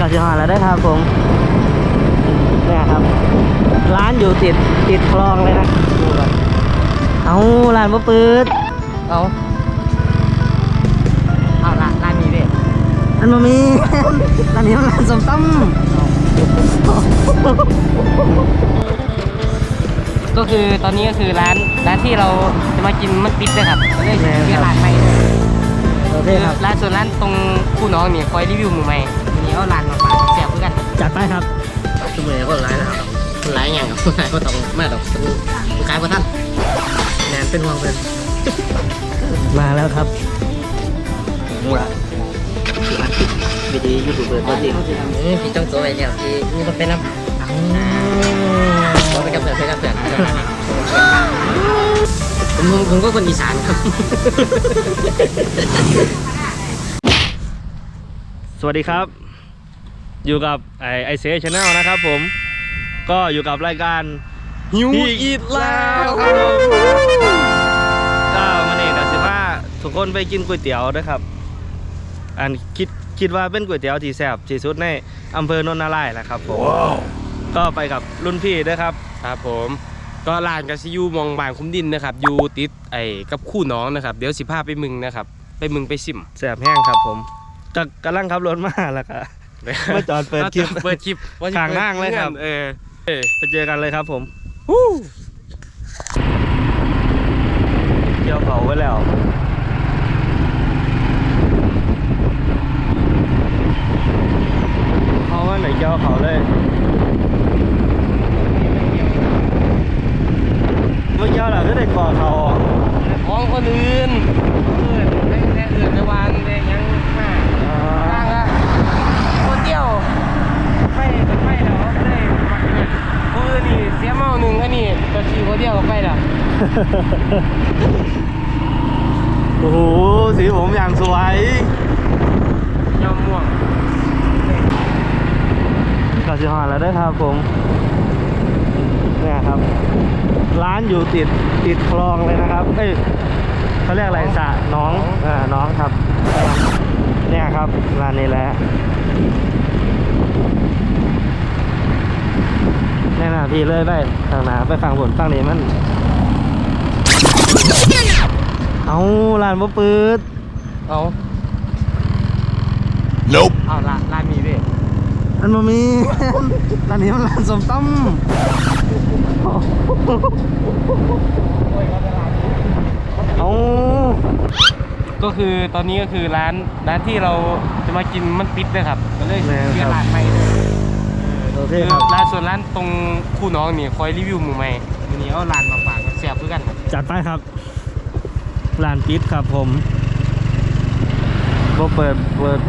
กสิหาแล้วได้ครับผมเนี่ยครับ ร้านอยู่ติดติดคลองเลยนะดูก่อนเอาร้านบ่เปิดเอาเอาร้านร้านนี้ดิอันมามีร้านนี้มันร้านสมตก็คือตอนนี้ก็คือร้านร้านที่เราจะมากินมันปิดเลยครับก็เลยเรียกร้านใหม่เลยำโอเคครับร้านส่วนร้านตรงคู่น้องนี่คอยรีวิวมือใหม่ คนร้ายก็ต้องมาดอกลูกค้าก็ท่านแนนเป็นห่วงเพื่อนมาแล้วครับมูละวิดียูทูบเบอร์ตัวจริงพี่จ้องตัวไปเนี่ยพี่นี่มันเป็นน้ำเราไปกับเพื่อนไปกับเพื่อนผมผมผมก็คนอีสานครับ สวัสดีครับ อยู่กับไอไอเซชแนลนะครับผม ก็อยู่กับรายการหิวอีทแล้วครับผมก็มันเองกับสิว่าทุกคนไปกินก๋วยเตี๋ยวนะครับ อันคิดคิดว่าเป็นก๋วยเตี๋ยวที่แซ่บที่สุดในอำเภอโนนนาไร่แหละครับผมก็ไปกับรุ่นพี่ด้วยครับ ครับผมก็ร้านกาซิยูมองบางคุ้มดินนะครับอยู่ติดไอ้กับคู่น้องนะครับ เดี๋ยวสิพาไปมึงนะครับ ไปมึงไปซิมแซ่บแห้งครับผมก็กำลังขับรถมาแล้วก็มาจอดเปิดคลิปเปิดคลิปว่สิข้างล่างเลยครับเออเออ ไปเจอกันเลยครับผมเกี่ยวเขาไว้แล้วเขาว่าไหนเกี่ยวเขาเลยเมื่อเกี่ยวหล่ะก็ได้ก่อเขาออกของคนอื่นเอื่นได้ได้เอื่นในวันได้ยังมาต่างละคนเดียวไม่ไม่แล้วเลยผู้อื่นนี่เสียเมาหนึ่งอันนี้ตัวชีคนเดียวก็ไปละ โอ้โห สีผมอย่างสวยยอมม่วงก็สิหาแล้วได้ครับผมเนี่ยครับ ร้านอยู่ติดติดคลองเลยนะครับ เอ้ยเขาเรียกอะไรสระน้องอ่าน้องครับ เนี่ยครับร้านนี้แหละแน่น่ะพี่เลยไปทางหนาไปฝั่งบนฝั่งนี้มัน เอาร้านบ่เปิด เอาเอาร้านร้านนี้ดิอันมามี ร้านนี้มันร้านสมตำเอาก็คือตอนนี้ก็คือร้านร้านที่เราจะมากินมันปิดนะครับก็เลยเรียกร้านใหม่เลยโอเคคือครับร้านส่วนร้านตรงคู่น้องนี่คอยรีวิวมือใหม่วันนี้เอาร้านมาฝากแซ่บเพื่อกันครับจัดไปครับ ร้านปิดครับผมบ่เปิดเปิด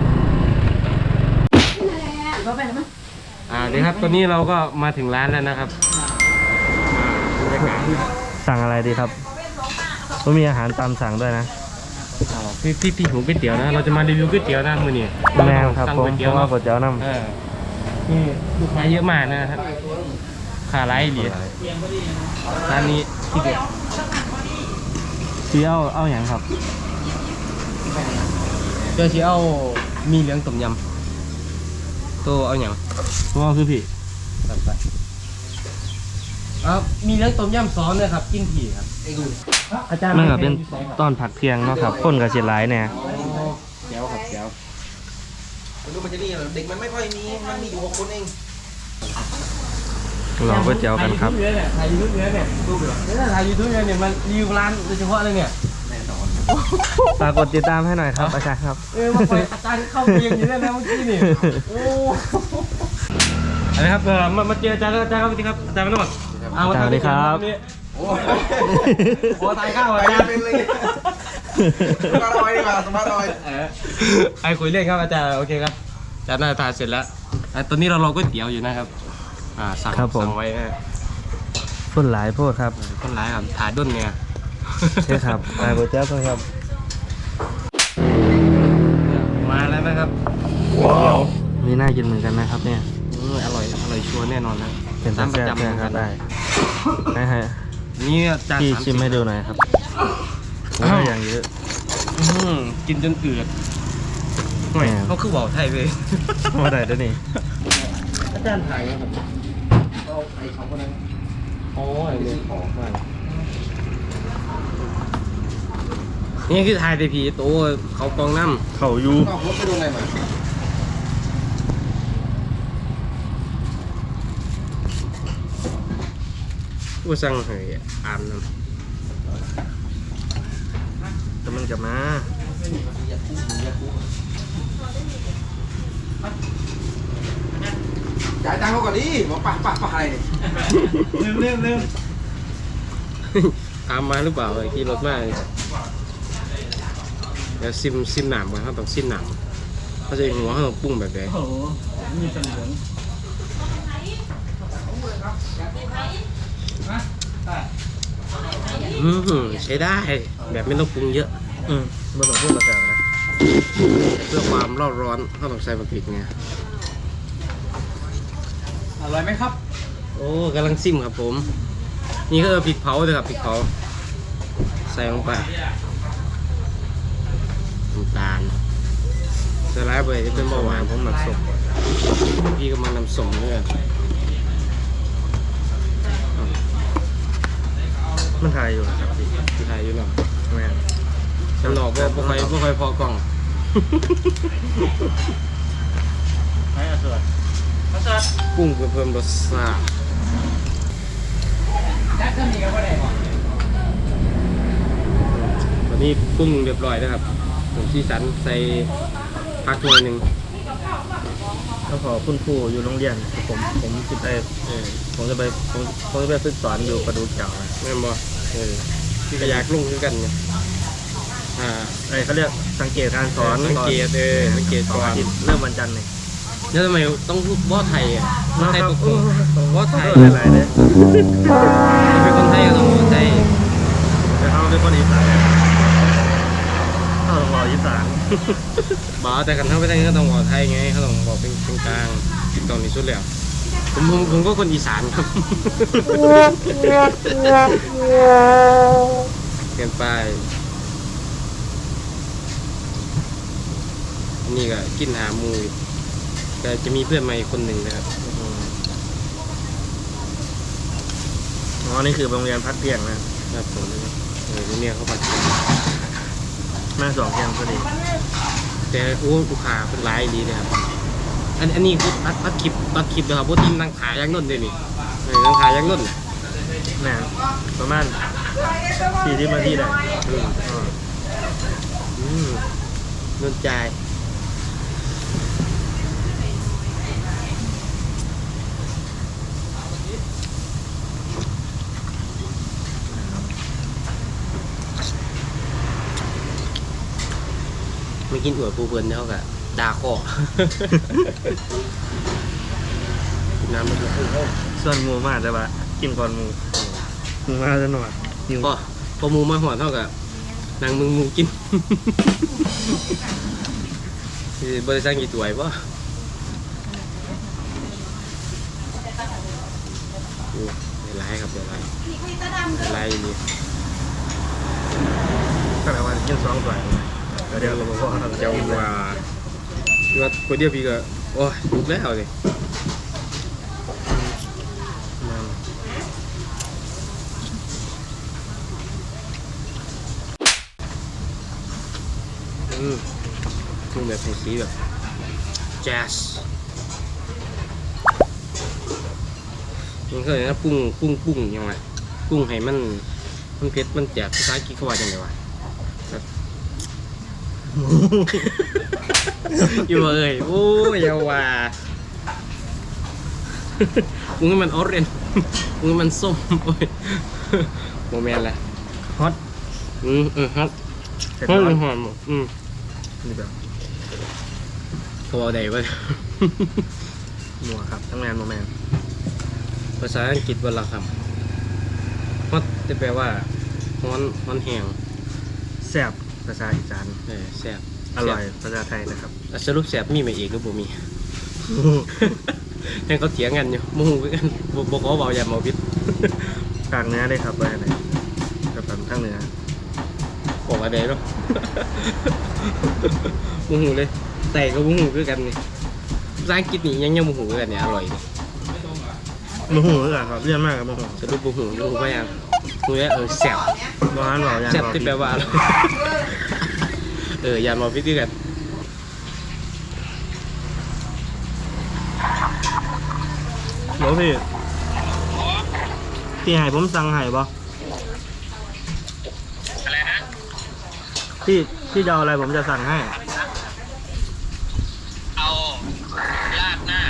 อ่าเดี๋ยวครับตอนนี้เราก็มาถึงร้านแล้วนะครับบรรยากาศสั่งอะไรดีครับก็มีอาหารตามสั่งด้วยนะอ๋อพี่พี่พี่หูก๋วยเตี๋ยวนะ เราจะมารีวิวก๋วยเตี๋ยวนะมือนี่แม่ครับสั่งผมก๋วยผเตี๋ยวมเอาเนาะก๋วยเตี๋ยวน้เออนี่ลูกค้าเยอะมากนะครับขาไร้เหรียญร้านนี้ที่เด็ดำพี่เอาเอาอย่างครับเจ้าชีเอามีเหลืองต้มยำตัวเอาอย่างผมเอาคือพี่ตัดไปครับมีเรื่องต้มยำซอสเลยครับกินถี่ครับอาจารย์มันก็เป็นตอนผักเที่ยงเนาะครับคนกับเสียหลายเนี่ยแก้วครับแก้วดูมันจะนี่เด็กมันไม่ค่อยมีมันมีอยู่หกคนเอง ลองก๋วยเตี๋ยวกันครับถ่ายยูทูบเยอะเนี่ยถ่ายยูทูบเยอะเนี่ยมันรีวิวร้านโดยเฉพาะเลยเนี่ยฝากกดติดตามให้หน่อยครับอาจารย์ครับ เออมาปล่อยอาจารย์เข้าเกมอยู่ได้แล้วเมื่อกี้นี่โอ้อะไรครับเออมามาเจออาจารย์แล้วอาจารย์ครับสวัสดีครับอาจารย์มาโนดเอามาสวัสดีครับโอ้โอ้ทายข้าวอาจารย์เป็นเลยสมาร์ทออยดีกว่าสมาร์ทออยเออไอ้คุยเล่นครับอาจารย์โอเคครับอาจารย์น่าจะทานเสร็จแล้วอะตอนนี้เรารอก๋วยเตี๋ยวอยู่นะครับ อ่าสั่งครับผม สั่งไว้นะคนหลายโพดครับ คนร้ายครับถาด้นเนี่ยใช่ครับนายก๋วยเตี๋ยวเพิ่นครับ มาแล้วนะครับมีน่ากินเหมือนกันนะครับเนี่ยอืมอร่อยอร่อยชัวร์แน่นอนนะเป็นร้านประแซ่บจำๆเหมือนคกัรับนได้ให้ให้นี่จานพี่สามชิสิมบให้ดูหน่อยครับอ้าวโอ้ยอย่างเยอะ อืมกินจนเอือดห่วยเขาคือบอกไทยเว้ยว่าได้เด้อนี่อาจารย์ถ่ายครับ เอาไอ้เขาคนนั้นอ๋อไอ้เรื่องของมานี่คือถ่ายไปผีโตเขากองน้ำเขาอยู่นอกรถไปโดนอะไรมาผู้สั่งให้อาบน้แต่มันกลับมา จ่ายตังค์เขาก่อนดิบอกปะปะปะอะไรเนี่ยเร็วเร็วเร็วำตามมาหรือเปล่าไอ้ขี่รถมาเดี๋ยวซิมซิมหนามก่อนเขาต้องซิมหนามเขาจะหัวเขาต้องปรุงแบบไหนโอ้โหมีสันเหลืองอืมใช้ได้แบบไม่ต้องปรุงเยอะ อืมบ่ต้องพูดภาษานะเพื่อความเล่าร้อนเขาต้องใส่บะพริกไงอ ร่อยไหมครับ โอ้กำลังซิมครับผม นี่ก็พริกเผาเลยครับพริกเผา ใส่ลงไปน้ำตาลส่ร้ายไปจะเป็นเบาหวานผมหมักสมพี่ก็มานำสมด้วยมันถ่ายอยู่ครับพี่ที่ไทยอยู่เนาะแม่นข้างนอกก็บ่ค่อยบ่ค่อยพอกล่อง ให้อาสวดอา สวดปรุงเพื่อเพิ่มรสชาติตอนนี้ปรุงเรียบร้อยแล้วครับผมซีสันใส่ผักหน่อยหนึ่งต้องขอคุณครูอยู่โรงเรียน ผมผมจะไปเออผมจะไปผมผมจะไปฝึกสอนอยู่ประดูเก่านะแม่นบ่เออพี่ก็อยากลงคือกันเนี่ยอ่าไอเขาเรียกสังเกตการสอนสังเกตเออสังเกตสก่อนนอาทิตย์เริ่มวันจันทร์เลย แล้วทำไมต้องพูดว่าไทยอะว่าไทยตกว่าไทยหลายๆเลยเป็นคนไทยก็ต้องว่าไทยแต่เขาเป็นคนอีสานเขาต้องรออีสานบอกแต่กันเท่าไปได้ก็ต้องบอกไทยไงเขาต้องบอกเป็นกลางตอนนี้สุดแล้วผมผมผมก็คนอีสานครับเกินไปนนี้ก็กินหามู อยู่แต่จะมีเพื่อนใหม่คนหนึ่งนะครับอ๋อนี่คือโรงเรียนพักเที่ยงนะครับผมเออเนี่ยเขาปัดแม่สองเที่ยงพอดีแต่โอ้ลูกค้าเป็นหลายดีเลยครับอันอันนี้คือตัดตัดคลิปตัดคลิปเลยครับพวกทีมนั่งขายยางนุ่นเลยนี่เออนั่งขายยางนุ่นแม่ประมาณสี่ที่มาที่ได้อืมอ๋ออืมนุ่นใจ กินอวดปูเพื่อนเท่ากับดาคอกินน้ำมันจะขึ้นส่วนหมูมากแต่ว่ากินก่อนหมูหมูมาจะหน่อยหิวพอพอหมูมาหัวเท่ากับนางมึงหมูกินคือบริษัทกี่ตัวไอ้ป่ะโอ้เดี๋ยวไล่ครับเดี๋ยวไล่เดี๋ยวไล่นี่ ก็เลยว่ากินสองถ้วย เดี๋ยวเราบอกว่าเจ้าว่าพี่ว่าคนเดียวพี่ก็โอ้ยลุกแล้วเลยอืมทุ่งแบบสีแบบแจ๊สมันก็เคยนะปรุงปรุงปรุงยังไงปรุงให้มัน มันเผ็ดมันแจ่บภาษาอังกฤษเขาว่าจังไงวะ อยู่เอ้ยโอ้ยอย่าว่ามึงให้มันออเรนจ์มึงให้มันส้มโอ้ยโมเมนต์ละฮอตอืมเออฮัทเสร็จฮัทแล้วหอมอืมนี่แบบเขาเอาใดวะหมูครับทั้งแมนโมแมนภาษาอังกฤษวันละคำฮัทจะแปลว่าฮ้อนฮ้อนแห้งแซ่บ ภาษาอีสานเออแซ่บอร่อยภาษาไทยนะครับอะสรุปแซ่บมีไหมอีกหรือบ่มี ยังเขาเถียงกันอยู่โมโหกันบ่บ่ขอเบาอย่าเมาพิษกลางเนื้อได้ครับไปไหนกับแบบทั้งเนื้อบอกอะไรเนาะโมโหเลยแต่ก็บ่หูคือกันนี่ภาษาอังกฤษนี่ยังยังบ่หูคือกันเนี่ยอร่อยนี่ โมโหเหมือนกันครับเรียนมากกับโมโหสรุปบ่หูบ่หูว่าหยังหูว่าเออแซ่บบ้านบอกอย่างแซ่บที่แปลว่าอร่อยเอออย่ามาพิดคือกันเดี๋ยวพี่พี่ให้ผมสั่งให้บ่อะไรนะพี่พี่จะเอาอะไรผมจะสั่งให้ เอาลาดหน้า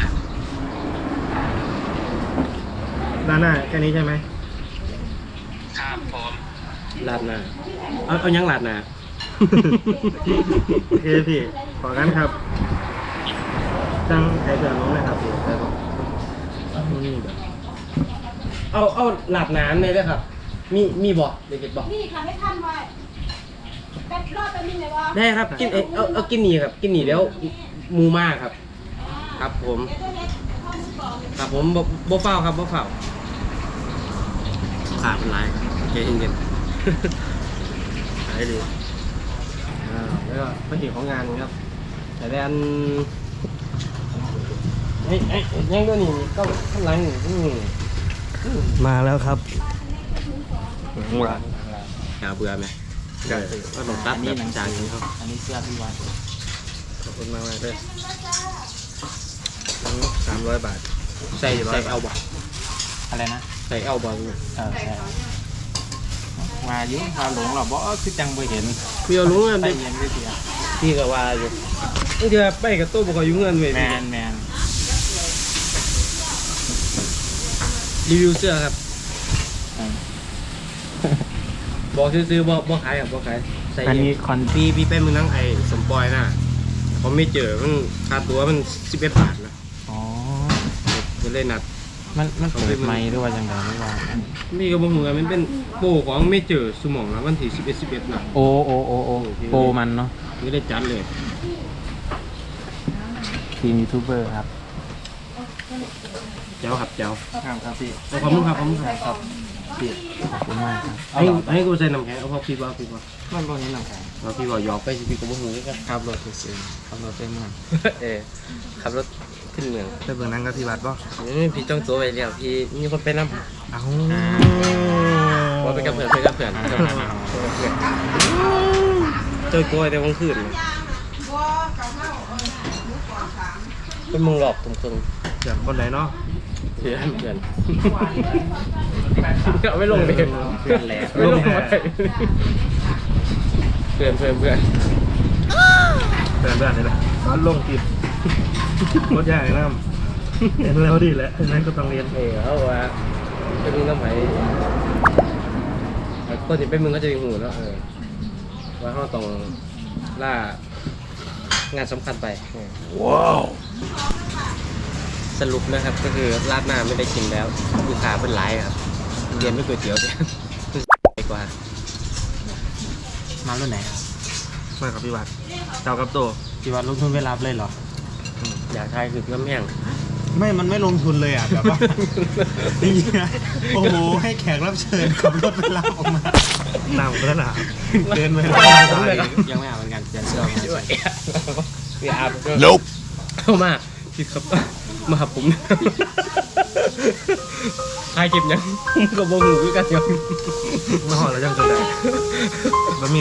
ด้านหน้าแค่นี้ใช่ไหมครับผมลาดหน้าเอาเอายังลาดหน้า โอเคพี่ขอกันครับสั่งไข่เสือน้องเลยครับพี่ได้บอกนี่แบบเอาเอาหลาดน้ำเลยด้วยครับ มีมีบ่เด็กๆบ่นี่ค่ะให้ท่านไว้แป๊บรอดแป๊บนึงเลยวะได้ครับกินเอ้ยเอาเอากินนี่ครับ กินนี่แล้วหมูมากครับ ครับผมเดี๋ยวจะเฮ็ดข้อมูลบอกเลยครับผมบ่บ่เฝ้าครับบ่เฝ้า ขาดเป็นไรครับโอเคเย็นๆขายดีอ่าแล้วก็พระเอกของงานครับ แต่แดนเฮ้ยเอ้ยยังด้วยนี่ก็ข้างหลังนี่อืมมาแล้วครับหมูระอย่าเบื่อไหมก็ต้องตัดแบบจานนี้ครับ อันนี้เสื้อพี่วันขอบคุณมากมากๆเลยสามร้อยบาท ใส่ใส่เอาบ่อะไรนะ ใส่เอาบ่เออใช่มาอยุ่งพาหลงหรอบ่คือจังไปเห็นพี่เอาลุงเงินไปไปเย็นได้เสียพี่ก็ว่าอยู่บางทีไปกับตู้บ่ค่อยอยู่เงินเว้ยแมนแมนรีวิวเสื้อครับ บอกซื้อๆบ่บ่ขายครับบ่ขายใส่อันนี้คอนพี่พี่เป็นมือนั่งไอ้สมปอยน่ะผมไม่เจอมันค่าตัวมัน11บาทนะอ๋อก็เลยนัด มันมันเปิดไม้หรือว่าจังไงไม่ว่าอันนี่ก็บ่ฮู้ว่ามันเป็นโปรของไม่เจอสมองนะวันที่11 11น่ะโอโอโอโอโปรมันเนาะก็ได้จัดเลยทีมยูทูบเบอร์ครับเจ้าครับเจ้าครับครับพี่ขอบคุณครับขอบคุณครับครับพี่ขอบคุณมากครับให้ให้กูใส่น้ำแข็งเอาพอพี่ว่าพี่ว่ามันบ่นี้หนังแข็งว่าพี่ว่าหยอกไปสิพี่ก็บ่ฮู้คือกันขับรถซื้อขับรถไปเมืองเออขับรถ ขึ้นเมืองไปเบิ่งหนังกับพี่บัตรป่ะนี่พี่จ้องตัวไว้แล้วพี่มีคนไปนำเอ้าว่าไปกับเพื่อนไปกับเพื่อนไปกับเพื่อนไปกับเพื่อนเจอกล้วยแต่วันคืนเลยเป็นมึงหลอกตรงเสียงคนไหนเนาะๆเพื่อนเพื่อนเอาไม่ลงเลยเพื่อนแหละไม่ลงไปเพื่อนเพื่อนเพื่อนเพื่อนเพื่อนนี่แหละมันลงติด โคตรยากเลยน้ำเห็นแล้วดีแหละนั่นก็ต้องเรียนเออเขาบอกว่าจะมีน้ำไหลคนที่เป็นมึงก็จะมีหูแล้วเออว่าเขาต้องล่างานสำคัญไปว้าวสรุปนะครับก็คือราดหน้าไม่ได้กินแล้วลูกค้าเป็นหลายครับเรียนไม่ก๋วยเตี๋ยวเนี่ยดีกว่า มารุ่นไหนครับมากับพี่บัตรเจ้ากับโตพี่วันลงทุนไปรับเลยเหรอ อยากทายคือน้ำแห้งไม่มันไม่ลงทุนเลยอะแบบว่านี่นะโอ้โหให้แขกรับเชิญขับรถไปรับออกมาน้ำก็แล้วนะเดินไปไม่รับเอาเลยครับยังไม่อาบเหมือนกันเปลี่ยนเสื้อมาด้วยพี่อาบก็เข้ามาพี่ครับมาหาผมทายเก็บยังผมก็บ่หูคือกันยังมาหอดแล้วจังเกิดได้บะมี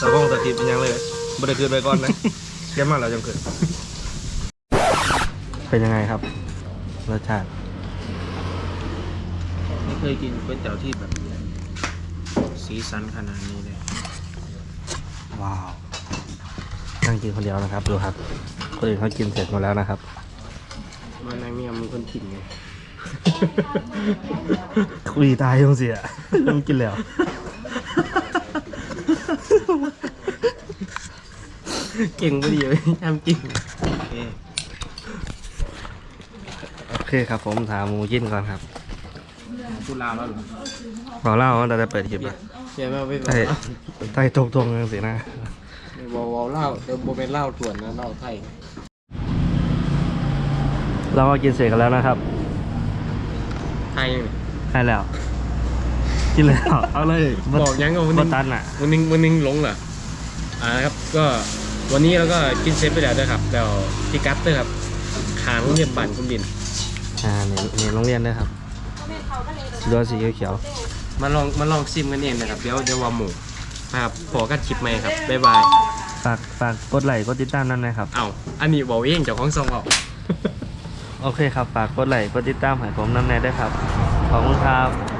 สะพงสะทิเป็นยังเลยบริคืนไปก่อนนะแกมาแล้วจังเกิด เป็นยังไงครับ รสชาติ ไม่เคยกินก๋วยเตี๋ยวที่แบบสีสันขนาดนี้เลย ว้าว นั่งกินคนเดียวนะครับ ดูครับ คนอื่นเขากินเสร็จหมดแล้วนะครับ มันนายเมียมันคนถิ่นไง คุยตายยังเสียต้องกินแล้ว เก่งพอดีเลยทำจริง โอเคครับผมถามหมูยินก่อนครับพูดลาวแล้วเหรอขอเล่าว่าเราจะเปิดคลิปนะเดี๋ยวมาไปใต้ใต้ตรงตรงๆสินะวอลวอลเล่าเดี๋ยวโบเป็นเล่าถ่วนนะเล่าไทยเราก็กินเสร็จกันแล้วนะครับไทยใช่แล้ว กินแล้วเอาเลยบอกยังว่าวันบนึงตันอะวันนึงวันนึงหลงเหรออ่าครับก็วันนี้เราก็กินเซฟไปแล้วด้วยครับแล้วพี่กัตเตอร์ครับขางโรงเรียนบ้านคุณดิน อ่าเนี่ยเนี่ยโรงเรียนด้วยครับดอสีเขียวมาลองมาลองซิมกันเองนะครับ เดี๋ยวเดี๋ยวว่าหมูนะครับพอกันคลิปใหม่ครับ บ๊ายบายๆฝากฝากกดไลค์กดติดตามนั่นนะครับ เอ้าอันนี้บอกเองเจ้าของซองเอาโอเคครับ ฝากกดไลค์กดติดตามให้ผมน้ำแน่ได้วยครับ ขอบคุณครับ